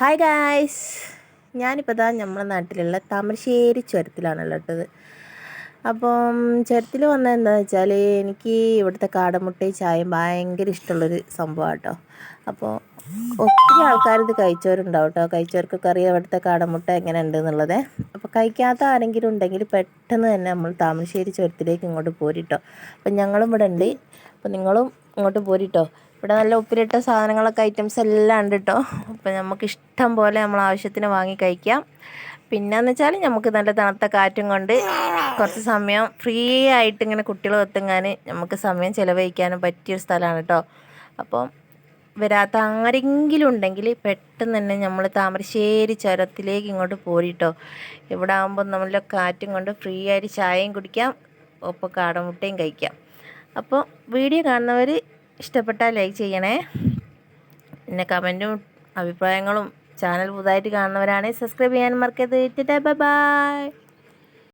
Hi guys ഞാനിപ്പോൾ ഇതാ നമ്മുടെ നാട്ടിലുള്ള താമരശ്ശേരി ചുരത്തിലാണല്ലോ ഇട്ടത്. അപ്പം ചുരത്തിൽ വന്നത് എന്താണെന്ന് വെച്ചാൽ എനിക്ക് ഇവിടുത്തെ കാടമുട്ടയും ചായയും ഭയങ്കര ഇഷ്ടമുള്ളൊരു സംഭവമാണ് കേട്ടോ അപ്പോൾ ഒത്തിരി ആൾക്കാർ ഇത് കഴിച്ചവരുണ്ടാവും കേട്ടോ കഴിച്ചവർക്കൊക്കെ അറിയാം ഇവിടുത്തെ കാടമുട്ട എങ്ങനെ ഉണ്ട് എന്നുള്ളത്. കഴിക്കാത്ത ആരെങ്കിലും ഉണ്ടെങ്കിൽ പെട്ടെന്ന് തന്നെ നമ്മൾ താമരശ്ശേരി ചുരത്തിലേക്ക് ഇങ്ങോട്ട് പോരിട്ടോ. അപ്പം ഞങ്ങളും ഇവിടെ ഉണ്ട്. അപ്പം നിങ്ങളും ഇങ്ങോട്ട് പോരിട്ടോ. ഇവിടെ നല്ല ഉപ്പിലിട്ട സാധനങ്ങളൊക്കെ ഐറ്റംസ് എല്ലാം ഉണ്ട് കേട്ടോ അപ്പം നമുക്ക് ഇഷ്ടം പോലെ നമ്മൾ ആവശ്യത്തിന് വാങ്ങി കഴിക്കാം. പിന്നെന്ന് വെച്ചാൽ നമുക്ക് നല്ല തണുത്ത കാറ്റും കൊണ്ട് കുറച്ച് സമയം ഫ്രീ ആയിട്ട് ഇങ്ങനെ കുട്ടികൾ ഒത്തുങ്ങാൻ നമുക്ക് സമയം ചിലവഴിക്കാനും പറ്റിയൊരു സ്ഥലമാണ് കേട്ടോ അപ്പം വരാത്ത ആരെങ്കിലും ഉണ്ടെങ്കിൽ പെട്ടെന്ന് തന്നെ നമ്മൾ താമരശ്ശേരി ചുരത്തിലേക്ക് ഇങ്ങോട്ട് പോരിട്ടോ. ഇവിടെ ആകുമ്പോൾ നമ്മൾ കാറ്റും കൊണ്ട് ഫ്രീ ആയിട്ട് ചായയും കുടിക്കാം ഒപ്പം കാടമുട്ടയും കഴിക്കാം. അപ്പോൾ വീഡിയോ കാണുന്നവർ ഇഷ്ടപ്പെട്ടാൽ ലൈക്ക് ചെയ്യണേ. പിന്നെ കമന്റും അഭിപ്രായങ്ങളും ചാനൽ പുതുതായിട്ട് കാണുന്നവരാണെങ്കിൽ സബ്സ്ക്രൈബ് ചെയ്യാൻ മറക്കരുത്. Bye bye